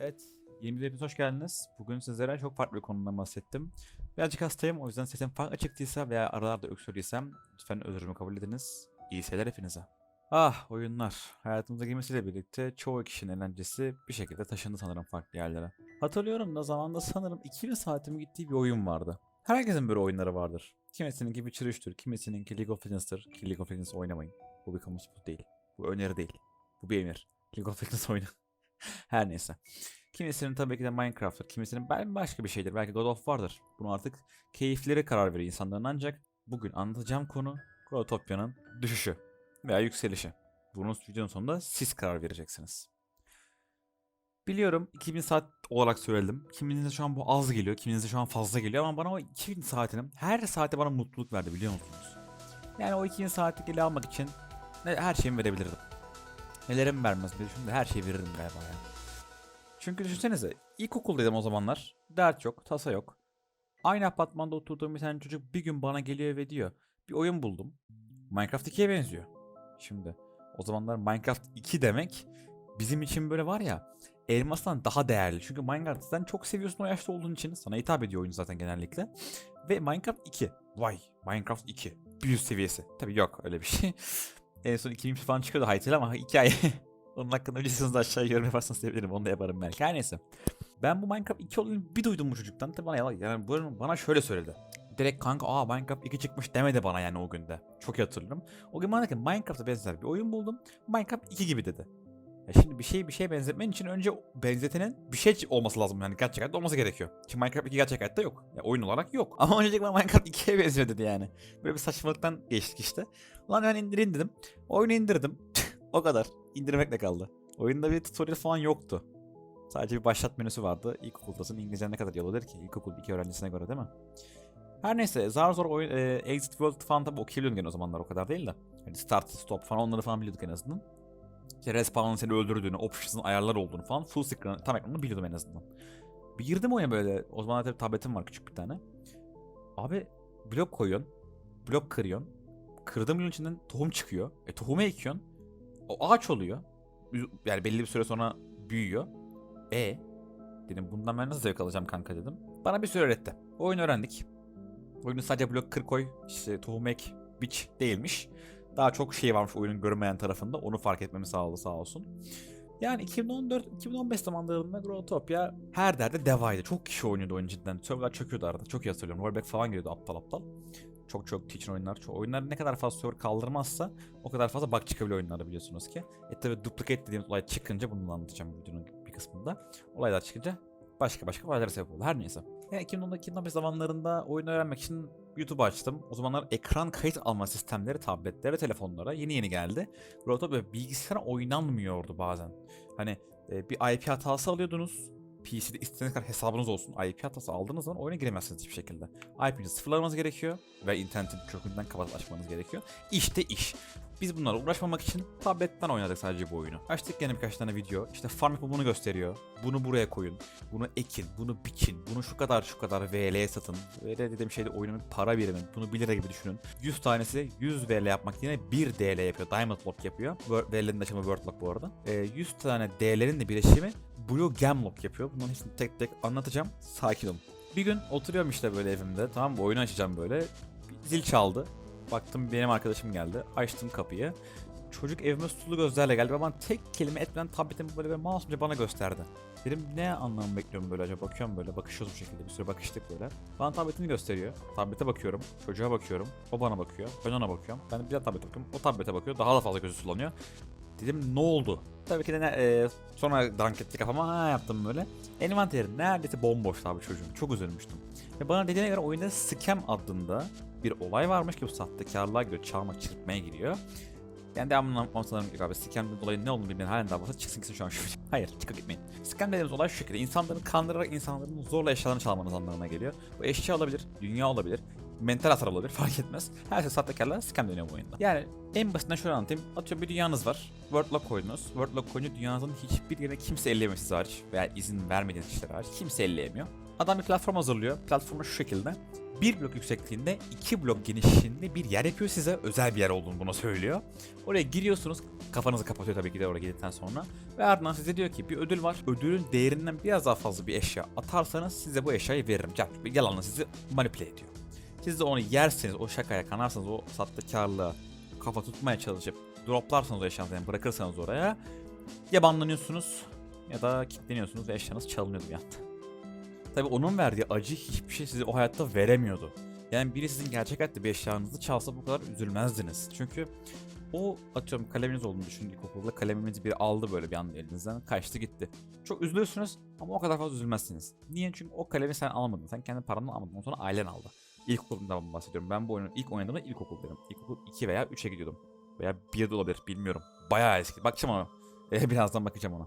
Evet, yeni bir videoya hoş geldiniz. Bugün sizlere çok farklı bir konudan bahsettim. Birazcık hastayım, o yüzden sesim farklı çıktıysa veya aralarda öksürdüysem lütfen özrümü kabul ediniz. İyi seyirler hepinize. Ah, oyunlar. Hayatımıza girmesiyle birlikte çoğu kişinin eğlencesi bir şekilde taşındı sanırım farklı yerlere. Hatırlıyorum da zamanda sanırım 2000 saatimi gittiği bir oyun vardı. Herkesin böyle oyunları vardır. Kimisininki Witcher 3'tür, kimisininki League of Legends'tır. League of Legends oynamayın. Bu bir kamu spotu değil. Bu öneri değil. Bu bir emir. League of Legends oyna. Her neyse. Kimisinin tabii ki de Minecraft'tır. Kimisinin belki başka bir şeydir. Belki God of War'dır. Bunu artık keyifleri karar veriyor insanların ancak bugün anlatacağım konu Growtopia'nın düşüşü veya yükselişi. Bunun videonun sonunda siz karar vereceksiniz. Biliyorum 2000 saat olarak söyledim. Kiminize şu an bu az geliyor, kiminize şu an fazla geliyor ama bana o 2000 saatinin her saate bana mutluluk verdi biliyor musunuz? Yani o 2000 saatlik ele almak için her şeyimi verebilirdim. Nelerim vermez diye düşündüm de her şeyi verirdim galiba ya. Çünkü düşünsenize ilkokuldaydım o zamanlar. Dert yok, tasa yok. Aynı apartmanda oturduğum bir tane çocuk bir gün bana geliyor ve diyor. Bir oyun buldum. Minecraft 2'ye benziyor. Şimdi o zamanlar Minecraft 2 demek bizim için böyle var ya elmastan daha değerli. Çünkü Minecraft sen çok seviyorsun o yaşta olduğun için sana hitap ediyor oyun zaten genellikle. Ve Minecraft 2. Vay Minecraft 2. Bir üst seviyesi. Tabii yok öyle bir şey. En son 2000 falan çıkıyordu Hytale ama hikaye onun hakkında bilirsiniz aşağıya yorum yaparsanız sevinirim. Onu da yaparım belki. Her neyse. Ben bu Minecraft 2 olduğunu bir duydum bu çocuktan. Tabii bana yalan. Yani bana şöyle söyledi. Direkt kanka aa Minecraft 2 çıkmış demedi bana yani o günde. Çok iyi hatırlıyorum. O gün bana dedi ki Minecraft'a benzer bir oyun buldum. Minecraft 2 gibi dedi. Ya şimdi bir şey bir şeye benzetmen için önce benzetenin bir şey olması lazım yani gerçek hayatta olması gerekiyor. Çünkü Minecraft 2 gerçek hayatta yok. Ya oyun olarak yok. Ama öncelikle bana Minecraft 2'ye benziyor dedi yani. Böyle bir saçmalıktan geçtik işte. Ulan ben indireyim dedim. Oyunu indirdim. o kadar. İndirmekle kaldı. Oyunda bir tutorial falan yoktu. Sadece bir başlat menüsü vardı. İlkokuldasın. İngilizce ne kadar iyi olabilir ki? İlkokul 2 öğrencisine göre değil mi? Her neyse zar zor oyun, e, Exit World falan tabi okuyabiliyordum gene o zamanlar o kadar değil de. Hani start, stop falan onları falan biliyorduk en azından. İşte respawn'ın seni öldürdüğünü, options'ın ayarlar olduğunu falan full screen, tam ekranını biliyordum en azından. Bir girdim oyuna böyle, o zaman tabii tabletim var küçük bir tane. Abi blok koyuyorsun, blok kırıyorsun. Kırdığın bloğun içinden tohum çıkıyor. E tohumu ekiyorsun. O ağaç oluyor. Yani belli bir süre sonra büyüyor. E dedim bundan ben nasıl zevk alacağım kanka dedim. Bana bir süre öğretti. Oyunu öğrendik. Oyunu sadece blok kır koy, işte tohum ek, biç değilmiş. Daha çok şey varmış oyunun görünmeyen tarafında. Onu fark etmemi sağladı sağ olsun. Yani 2014-2015 zamanlarında Growtopia her derde devaydı. Çok kişi oynuyordu oyun cidden. Serverlar çöküyordu arada. Çok iyi hatırlıyorum. Rollback falan geliyordu aptal aptal. Çok çok teacher oyunlar. Çok, oyunlar ne kadar fazla server kaldırmazsa o kadar fazla bug çıkabiliyor oyunlarda biliyorsunuz ki. E tabi duplicate dediğimiz olay çıkınca bunu anlatacağım videonun bir kısmında. Olaylar çıkınca başka başka olaylara sebep oldu. Her neyse. Yani 2010-2015 zamanlarında oyun öğrenmek için YouTube açtım. O zamanlar ekran kayıt alma sistemleri tabletlere, telefonlara yeni yeni geldi. Burada böyle bilgisayara oynanmıyordu bazen. Hani e, bir IP hatası alıyordunuz. PC'de istediğiniz kadar hesabınız olsun. IP hatası aldığınız zaman oyuna giremezsiniz hiçbir şekilde. IP'nizi sıfırlamanız gerekiyor ve internetin kökünden kapatıp açmanız gerekiyor. İşte iş. Biz bunlarla uğraşmamak için tabletten oynadık sadece bu oyunu. Açtık gene birkaç tane video. İşte farm yapımını gösteriyor. Bunu buraya koyun. Bunu ekin. Bunu biçin. Bunu şu kadar şu kadar VL'ye satın. VL dediğim şey de oyunun para birimi. Bunu 1 lira gibi düşünün. 100 tanesi 100 VL yapmak yerine 1 DL yapıyor. Diamond Lock yapıyor. VL'nin de Word Lock bu arada. Ee, 100 tane DL'nin de birleşimi Blue Gem Lock yapıyor. Bunların hepsini tek tek anlatacağım. Sakin olun. Bir gün oturuyorum işte böyle evimde. Tamam mı? Oyunu açacağım böyle. Zil çaldı. Baktım benim arkadaşım geldi. Açtım kapıyı. Çocuk evime sulu gözlerle geldi ve tek kelime etmeden tabletimi böyle, böyle masumca bana gösterdi. Dedim ne anlamı bekliyorum böyle acaba bakıyorum böyle bakışıyoruz bu şekilde bir süre bakıştık böyle. Bana tabletini gösteriyor. Tablete bakıyorum. Çocuğa bakıyorum. O bana bakıyor. Ben ona bakıyorum. Ben bir daha tablete bakıyorum. O tablete bakıyor. Daha da fazla gözü sulanıyor. Dedim ne oldu? Tabii ki de ne, e, sonra dank etti kafama ha yaptım böyle. Envanteri neredeyse bomboş abi çocuğun. Çok üzülmüştüm. Ve bana dediğine göre oyunda Scam adında bir olay varmış ki bu sahtekarlığa giriyor. Çalmak, çırpmaya giriyor. Yani devamını anlatmam sanırım yok abi. Scam olayın ne olduğunu bilmeyen halen daha varsa çıksın gitsin şu an şu. Hayır çıkıp gitmeyin. Scam dediğimiz olay şu şekilde. İnsanları kandırarak insanların zorla eşyalarını çalmanız anlamına geliyor. Bu eşya olabilir, dünya olabilir, mental hasar olabilir fark etmez. Her şey sahtekarlığa scam deniyor bu oyunda. Yani en basitinden şöyle anlatayım. Atıyorum bir dünyanız var. Wordlock koydunuz. Wordlock koyunca dünyanızın hiçbir yerine kimse elleyemiyor siz hariç. Veya izin vermediğiniz kişiler hariç. Kimse elleyemiyor. Adam bir platform hazırlıyor. Platformu şu şekilde. Bir blok yüksekliğinde iki blok genişliğinde bir yer yapıyor size. Özel bir yer olduğunu buna söylüyor. Oraya giriyorsunuz. Kafanızı kapatıyor tabii ki de oraya girdikten sonra. Ve ardından size diyor ki bir ödül var. Ödülün değerinden biraz daha fazla bir eşya atarsanız size bu eşyayı veririm. Yalanla sizi manipüle ediyor. Siz de onu yerseniz, o şakaya kanarsanız, o sahtekarlığa kafa tutmaya çalışıp droplarsanız o eşyanızı yani bırakırsanız oraya ya banlanıyorsunuz ya da kilitleniyorsunuz ve eşyanız çalınıyor bir anda. Tabi onun verdiği acı hiçbir şey size o hayatta veremiyordu. Yani biri sizin gerçek hayatta bir eşyanızı çalsa bu kadar üzülmezdiniz. Çünkü o atıyorum kaleminiz olduğunu düşünün ilkokulda kaleminizi biri aldı böyle bir anda elinizden kaçtı gitti. Çok üzülürsünüz ama o kadar fazla üzülmezsiniz. Niye? Çünkü o kalemi sen almadın. Sen kendi paranla almadın. Ondan sonra ailen aldı. İlkokuldan bahsediyorum. Ben bu oyunu ilk oynadığımda ilkokuldaydım. İlkokul 2 veya 3'e gidiyordum. Veya 1 de olabilir bilmiyorum. Bayağı eski. Bakacağım ona. Birazdan bakacağım ona.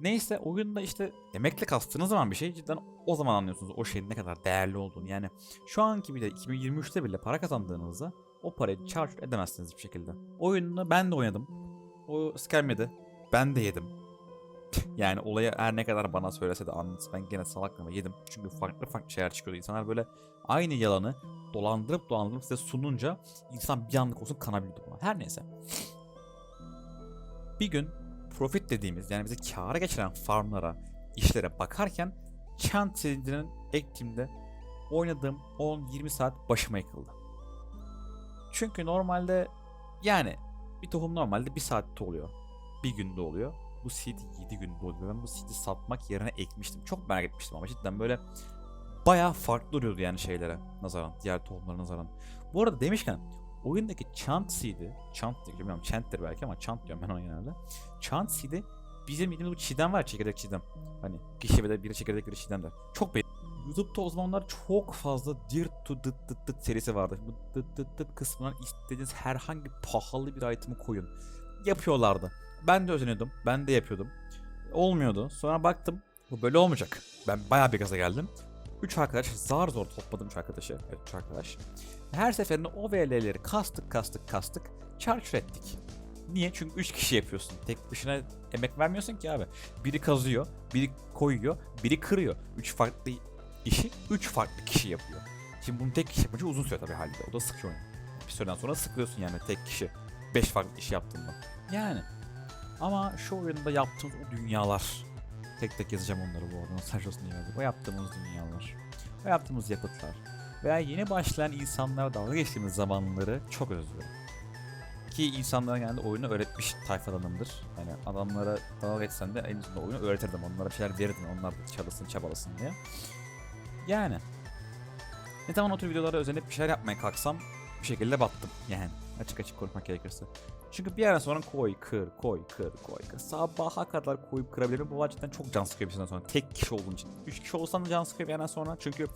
Neyse oyunda işte emekle kastığınız zaman bir şey cidden o zaman anlıyorsunuz o şeyin ne kadar değerli olduğunu. Yani şu anki bile 2023'te bile para kazandığınızda o parayı charge edemezsiniz bir şekilde. Oyununu ben de oynadım. O scam yedi. Ben de yedim. yani olayı her ne kadar bana söylese de anlatsın ben gene salaklığıma yedim. Çünkü farklı farklı şeyler çıkıyordu. İnsanlar böyle aynı yalanı dolandırıp dolandırıp size sununca insan bir anlık olsun kanabiliyordu buna. Her neyse. Bir gün profit dediğimiz yani bizi kâra geçiren farmlara, işlere bakarken Chant serinin ektimde oynadığım 10-20 saat başıma yıkıldı. Çünkü normalde yani bir tohum normalde bir saatte oluyor. Bir günde oluyor. Bu seed 7 günde oluyor. Ben bu seed'i satmak yerine ekmiştim. Çok merak etmiştim ama cidden böyle bayağı farklı duruyordu yani şeylere nazaran. Diğer tohumlara nazaran. Bu arada demişken oyundaki Chant seed'i, Chant diye bilmiyorum Chant'tir belki ama Chant diyorum ben ona genelde. Chant seed'i bizim yediğimiz bu çiğdem var çekirdek çiğdem. Hani kişi ve de biri çekirdek biri çiğdem der. Çok be YouTube'da o zamanlar çok fazla Dirt to Dıt Dıt Dıt serisi vardı. Bu Dıt Dıt Dıt kısmından istediğiniz herhangi pahalı bir item'i koyun. Yapıyorlardı. Ben de özeniyordum. Ben de yapıyordum. Olmuyordu. Sonra baktım bu böyle olmayacak. Ben bayağı bir gaza geldim. 3 arkadaş zar zor topladım 3 arkadaşı. Evet 3 arkadaş. Her seferinde o VL'leri kastık kastık kastık. Charge ettik. Niye? Çünkü 3 kişi yapıyorsun. Tek başına emek vermiyorsun ki abi. Biri kazıyor, biri koyuyor, biri kırıyor. 3 farklı işi 3 farklı kişi yapıyor. Şimdi bunu tek kişi yapınca uzun süre tabii halde. O da sıkıyor. Bir süreden sonra sıkıyorsun yani tek kişi 5 farklı iş yaptığında. Yani. Ama şu oyunda yaptığımız o dünyalar. Tek tek yazacağım onları bu arada. Yazdım. O yaptığımız dünyalar. O yaptığımız yapıtlar. Veya yeni başlayan insanlara dalga geçtiğimiz zamanları çok özlüyorum. Ki insanlara genelde oyunu öğretmiş tayfadanımdır. Hani adamlara dalga geçsem de en sonunda oyunu öğretirdim. Onlara bir şeyler verirdim. Onlar da çalışsın çabalasın diye. Yani. Ne zaman o tür videolara özenip bir şeyler yapmaya kalksam bir şekilde battım. Yani açık açık konuşmak gerekirse. Çünkü bir yerden sonra koy, kır, koy, kır, koy, kır. Sabaha kadar koyup kırabilirim. Bu gerçekten çok can sıkıyor bir sonra. Tek kişi olduğun için. Üç kişi olsan da can sıkıyor bir yerden sonra. Çünkü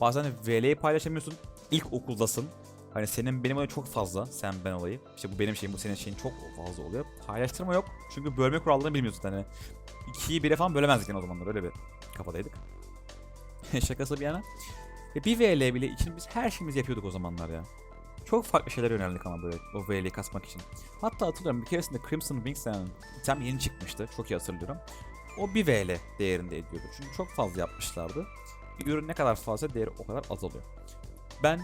bazen VL'yi paylaşamıyorsun. İlk okuldasın. Hani senin benim olayı çok fazla. Sen ben olayı. İşte bu benim şeyim, bu senin şeyin çok fazla oluyor. Paylaştırma yok. Çünkü bölme kurallarını bilmiyorsun. Hani ikiyi bire falan bölemezdik yani o zamanlar. Öyle bir kafadaydık. Şakası bir yana. Ve bir VL bile için biz her şeyimizi yapıyorduk o zamanlar ya. Çok farklı şeyler yöneldik ama böyle o VL'yi kasmak için. Hatta hatırlıyorum bir keresinde Crimson Wings denen item yeni çıkmıştı. Çok iyi hatırlıyorum. O bir VL değerinde ediyordu. Çünkü çok fazla yapmışlardı. Bir ürün ne kadar fazla değeri o kadar azalıyor. Ben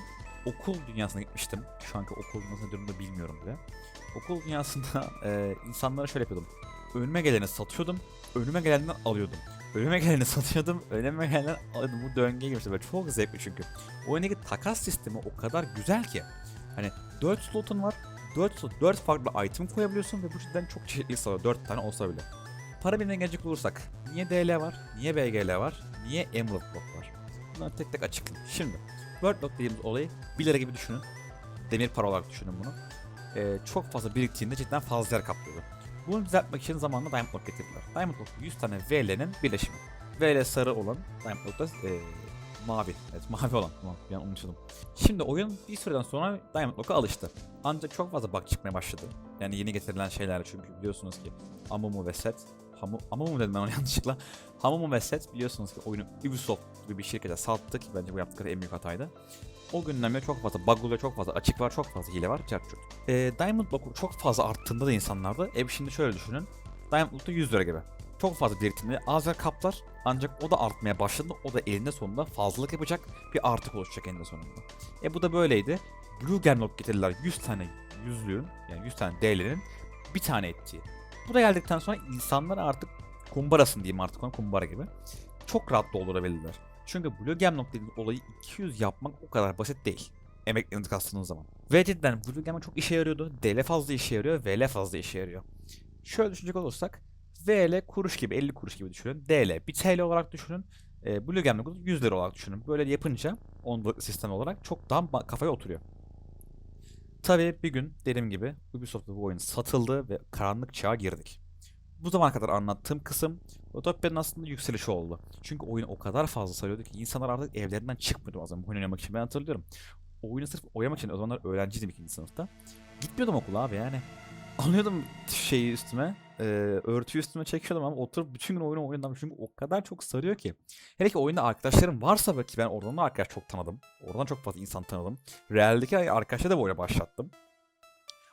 okul dünyasına gitmiştim. Şu anki okul nasıl durumda bilmiyorum bile. Okul dünyasında e, insanlara şöyle yapıyordum. Önüme geleni satıyordum. Önüme gelenden alıyordum. Önüme geleni satıyordum. Önüme gelenden alıyordum. Bu döngüye girmişti. Böyle çok zevkli çünkü. Oyundaki takas sistemi o kadar güzel ki. Hani 4 slotun var. 4 slot, 4 farklı item koyabiliyorsun ve bu cidden çok çeşitli sağlıyor. 4 tane olsa bile. Para birimine gelecek olursak. Niye DL var? Niye BGL var? Niye Emerald Block var? Bunları tek tek açıklayayım. Şimdi Word Block dediğimiz olayı 1 lira gibi düşünün. Demir para olarak düşünün bunu. Ee, çok fazla biriktiğinde cidden fazla yer kaplıyordu. Bunu düzeltmek için zamanında Diamond Block getirdiler. Diamond Block 100 tane VL'nin birleşimi. VL sarı olan Diamond Block da ee, mavi. Evet mavi olan. Tamam bir an unutuyordum. Şimdi oyun bir süreden sonra Diamond Block'a alıştı. Ancak çok fazla bug çıkmaya başladı. Yani yeni getirilen şeyler çünkü biliyorsunuz ki Amumu ve Set. Hamu, Amumu dedim ben onu yanlışlıkla. Hamumu ve Set biliyorsunuz ki oyunu Ubisoft gibi bir şirkete sattı bence bu yaptıkları en büyük hataydı. O günden beri çok fazla bug oluyor, çok fazla açık var, çok fazla hile var. Çarçurt. Ee, Diamond Block çok fazla arttığında da insanlarda. E şimdi şöyle düşünün. Diamond Block'ta 100 lira gibi. çok fazla biriktimli az yer kaplar ancak o da artmaya başladı. O da elinde sonunda fazlalık yapacak bir artık oluşacak eninde sonunda. E bu da böyleydi. Blue Gemlock getirdiler 100 tane yüzlüğün yani 100 tane D'lerin bir tane ettiği. Bu da geldikten sonra insanlar artık kumbarasın diyeyim artık ona kumbara gibi. Çok rahat doldurabildiler. Çünkü Blue dediğin olayı 200 yapmak o kadar basit değil. Emeklerinizi kastığınız zaman. Ve cidden Blue Gemlock çok işe yarıyordu. DL fazla işe yarıyor, VL fazla işe yarıyor. Şöyle düşünecek olursak VL kuruş gibi 50 kuruş gibi düşünün. DL 1 TL olarak düşünün. E, Blue Gemlock'u 100 lira olarak düşünün. Böyle yapınca ondalık sistem olarak çok daha kafaya oturuyor. Tabii bir gün dediğim gibi Ubisoft'ta bu oyun satıldı ve karanlık çağa girdik. Bu zamana kadar anlattığım kısım Utopia'nın aslında yükselişi oldu. Çünkü oyun o kadar fazla sarıyordu ki insanlar artık evlerinden çıkmıyordu zaman bu oyunu oynamak için. Ben hatırlıyorum. Oyunu sırf oynamak için o zamanlar öğrenciydim ikinci sınıfta. Gitmiyordum okula abi yani. Alıyordum şeyi üstüme, e, örtüyü üstüme çekiyordum ama oturup bütün gün oyunu oynadım çünkü o kadar çok sarıyor ki. Hele ki oyunda arkadaşlarım varsa belki ben oradan da arkadaş çok tanıdım. Oradan çok fazla insan tanıdım. Real'deki arkadaşlar da oyuna başlattım.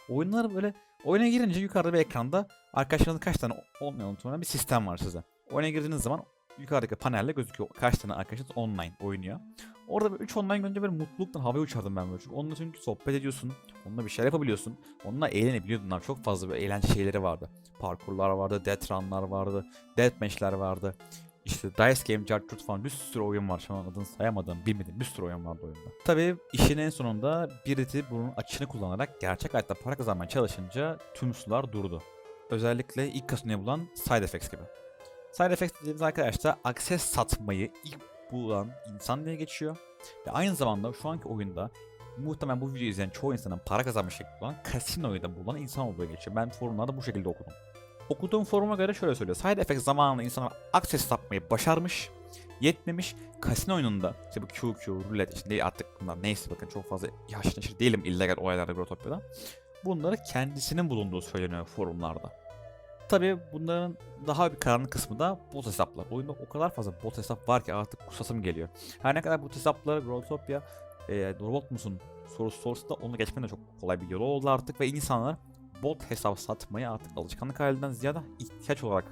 Oyunlar böyle oyuna girince yukarıda bir ekranda arkadaşlarınızın kaç tane olmayan unutmayan bir sistem var size. Oyuna girdiğiniz zaman yukarıdaki panelde gözüküyor kaç tane arkadaşınız online oynuyor. Orada 3 online görünce böyle mutluluktan havaya uçardım ben böyle. Çünkü onunla çünkü sohbet ediyorsun. Onunla bir şeyler yapabiliyorsun. Onunla eğlenebiliyordun. abi. Çok fazla böyle eğlence şeyleri vardı. Parkurlar vardı, death run'lar vardı, deathmatch'ler vardı. İşte Dice Game, Jarturt falan bir sürü oyun var. Şu an adını sayamadığım, bilmediğim bir sürü oyun vardı oyunda. Tabii işin en sonunda birisi bunun açını kullanarak gerçek hayatta para kazanmaya çalışınca tüm sular durdu. Özellikle ilk kasinoyu bulan Side Effects gibi. Side Effects dediğimiz arkadaşlar akses satmayı ilk bulan insan diye geçiyor. Ve aynı zamanda şu anki oyunda muhtemelen bu videoyu izleyen çoğu insanın para kazanma şekli olan kasinoyu da bulan insan olduğu geçiyor. Ben forumlarda bu şekilde okudum. Okuduğum foruma göre şöyle söylüyor. Side Effects zamanında insanlar akses satmayı başarmış, yetmemiş. Kasino oyununda işte bu QQ, rulet işte değil artık bunlar neyse bakın çok fazla yaşlı değilim illegal olaylarda Grotopya'da. Bunları kendisinin bulunduğu söyleniyor forumlarda. Tabii bunların daha bir karanlık kısmı da bot hesaplar. Oyunda o kadar fazla bot hesap var ki artık kusasım geliyor. Her ne kadar bot hesapları Growtopia e, robot musun sorusu sorsa da onu geçmenin de çok kolay bir yolu oldu artık ve insanlar bot hesap satmayı artık alışkanlık halinden ziyade ihtiyaç olarak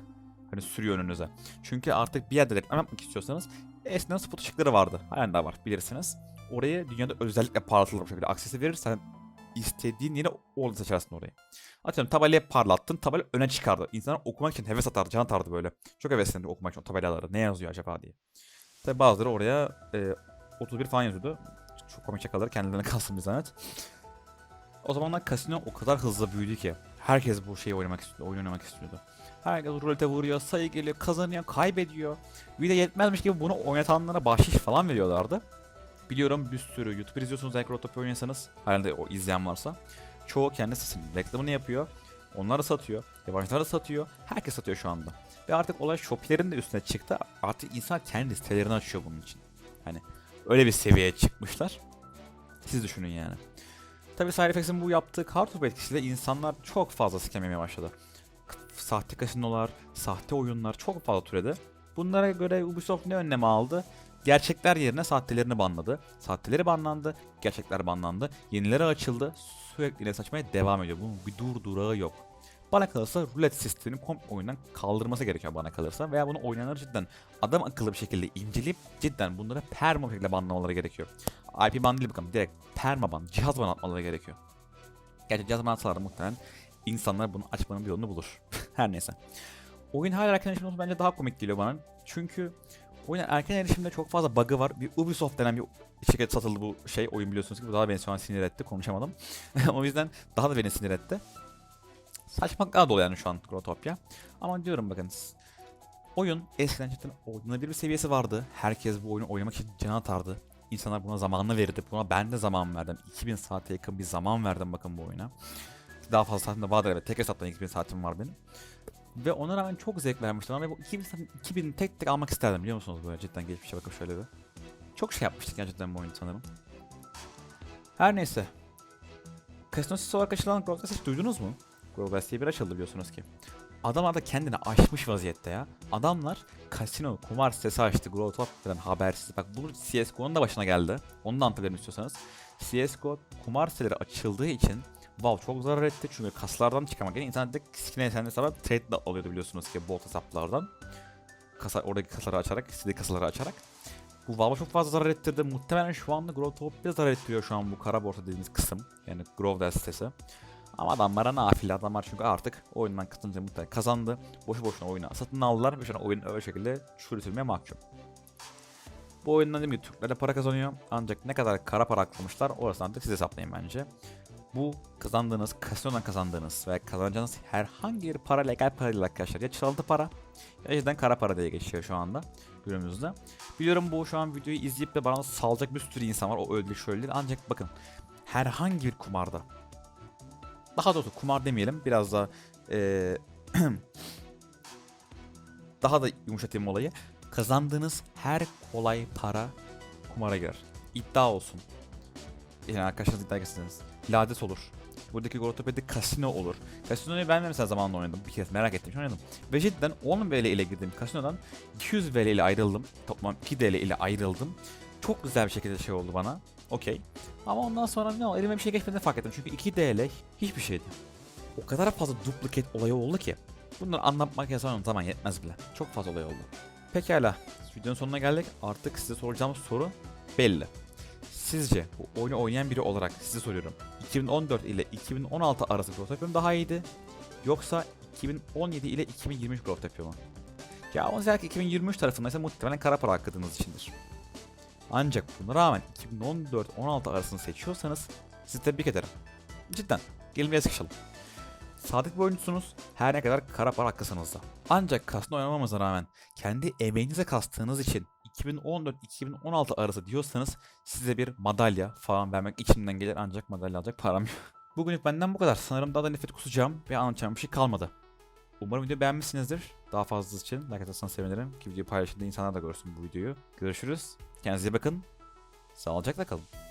hani sürüyor önünüze. Çünkü artık bir yerde reklam yapmak istiyorsanız eskiden spot ışıkları vardı. Halen daha var bilirsiniz. Orayı dünyada özellikle parlatılır bu şekilde. Aksesi verirsen istediğin yere orada seçersin orayı. Atıyorum tabelayı parlattın, tabela öne çıkardı. İnsanlar okumak için heves atardı, can atardı böyle. Çok heveslendi okumak için tabelaları. Ne yazıyor acaba diye. Tabi bazıları oraya e, 31 falan yazıyordu. Çok komik şakaları kendilerine kalsın bir zahmet. O zamanlar kasino o kadar hızlı büyüdü ki. Herkes bu şeyi oynamak istiyordu, oyun oynamak istiyordu. Herkes rulete vuruyor, sayı geliyor, kazanıyor, kaybediyor. Bir de yetmezmiş gibi bunu oynatanlara bahşiş falan veriyorlardı. Biliyorum bir sürü YouTuber izliyorsunuz eğer Grotopia oynuyorsanız. Herhalde o izleyen varsa. Çoğu kendi sitesinin reklamını yapıyor. Onları satıyor. Yabancıları satıyor. Herkes satıyor şu anda. Ve artık olay Shopify'lerin de üstüne çıktı. Artık insan kendi sitelerini açıyor bunun için. Hani öyle bir seviyeye çıkmışlar. Siz düşünün yani. Tabii Side Effects'in bu yaptığı kartopu etkisiyle insanlar çok fazla scam yemeye başladı. Sahte kasinolar, sahte oyunlar çok fazla türedi. Bunlara göre Ubisoft ne önlemi aldı? Gerçekler yerine sahtelerini banladı. Sahteleri banlandı, gerçekler banlandı. Yenileri açıldı. Sürekli yine saçmaya devam ediyor. Bunun bir dur durağı yok. Bana kalırsa rulet sistemini komple oyundan kaldırması gerekiyor bana kalırsa. Veya bunu oynayanlar cidden adam akıllı bir şekilde inceleyip cidden bunları perma şekilde banlamaları gerekiyor. IP ban değil bakalım direkt perma ban, cihaz ban atmaları gerekiyor. Gerçi cihaz ban atsalar muhtemelen insanlar bunu açmanın bir yolunu bulur. Her neyse. Oyun hala olması bence daha komik geliyor bana. Çünkü oyuna erken erişimde çok fazla bug'ı var. Bir Ubisoft denen bir şirket satıldı bu şey oyun biliyorsunuz ki bu daha beni şu an sinir etti konuşamadım. o yüzden daha da beni sinir etti. Saçmalıklar dolu yani şu an Grotopia. Ama diyorum bakın oyun eskiden cidden oynanabilir bir seviyesi vardı. Herkes bu oyunu oynamak için can atardı. İnsanlar buna zamanını verirdi. Buna ben de zaman verdim. 2000 saate yakın bir zaman verdim bakın bu oyuna. Daha fazla saatim de vardır evet. Tek hesaptan 2000 saatim var benim. Ve ona rağmen çok zevk vermiştim ama bu 2000, saatin 2000 tek tek almak isterdim biliyor musunuz böyle cidden geçmişe bakıp şöyle bir. Çok şey yapmıştık gerçekten bu oyunu sanırım. Her neyse. Casino Sisi olarak açılan hiç duydunuz mu? Growlers diye bir açıldı biliyorsunuz ki. Adamlar da kendini aşmış vaziyette ya. Adamlar kasino, kumar sitesi açtı Growtop'tan habersiz. Bak bu CSGO'nun da başına geldi. Onu da anlatabilirim istiyorsanız. CSGO kumar siteleri açıldığı için Valve çok zarar etti çünkü kaslardan çıkamak yani internetteki skin hesabı trade de alıyordu biliyorsunuz ki bot hesaplardan. Kasa, oradaki kasaları açarak, istediği kasaları açarak. Bu Valve'a çok fazla zarar ettirdi. Muhtemelen şu anda Growtopia zarar ettiriyor şu an bu kara borsa dediğimiz kısım. Yani Growdel sitesi. Ama adamlara nafile adamlar çünkü artık oyundan katılınca muhtemelen kazandı. Boşu boşuna oyunu satın aldılar ve şu an oyun öyle şekilde çürütülmeye mahkum. Bu oyundan dediğim gibi Türkler de para kazanıyor. Ancak ne kadar kara para aklamışlar orasını artık siz hesaplayın bence. Bu kazandığınız, kasinodan kazandığınız veya kazanacağınız herhangi bir para legal para değil arkadaşlar. Ya çalıntı para ya cidden kara para diye geçiyor şu anda günümüzde. Biliyorum bu şu an videoyu izleyip de bana salacak bir sürü insan var. O öyle şöyle değil. Ancak bakın herhangi bir kumarda daha doğrusu kumar demeyelim biraz da eee, daha da yumuşatayım olayı. Kazandığınız her kolay para kumara girer. İddia olsun. Yani arkadaşlarınız iddia etseniz. Lades olur. Buradaki Gorotopedi kasino olur. Kasinoyu ben de mesela zamanında oynadım. Bir kez merak ettim. Oynadım. Ve cidden 10 VL ile girdim kasinodan 200 VL ile ayrıldım. Toplam 2 DL ile ayrıldım. Çok güzel bir şekilde şey oldu bana. Okey. Ama ondan sonra ne oldu? Elime bir şey geçmediğini fark ettim. Çünkü 2 DL hiçbir şeydi. O kadar fazla duplicate olayı oldu ki. Bunları anlatmak yazamam zaman yetmez bile. Çok fazla olay oldu. Pekala. Videonun sonuna geldik. Artık size soracağım soru belli. Sizce bu oyunu oynayan biri olarak size soruyorum. 2014 ile 2016 arası yapıyor mu daha iyiydi? Yoksa 2017 ile 2023 Growth yapıyor mu? Eğer ki 2023 tarafındaysa muhtemelen kara para hakkındığınız içindir. Ancak buna rağmen 2014-16 arasını seçiyorsanız sizi tebrik ederim. Cidden. Gelin biraz sıkışalım. Sadık bir oyuncusunuz her ne kadar kara para hakkısınız da. Ancak kasino oynamamıza rağmen kendi emeğinize kastığınız için 2014-2016 arası diyorsanız size bir madalya falan vermek içimden gelir ancak madalya alacak param yok. Bugünlük benden bu kadar. Sanırım daha da nefret kusacağım ve anlatacağım bir şey kalmadı. Umarım videoyu beğenmişsinizdir. Daha fazlası için like atarsanız sevinirim. Ki videoyu paylaşın da insanlar da görsün bu videoyu. Görüşürüz. Kendinize bakın. Sağlıcakla kalın.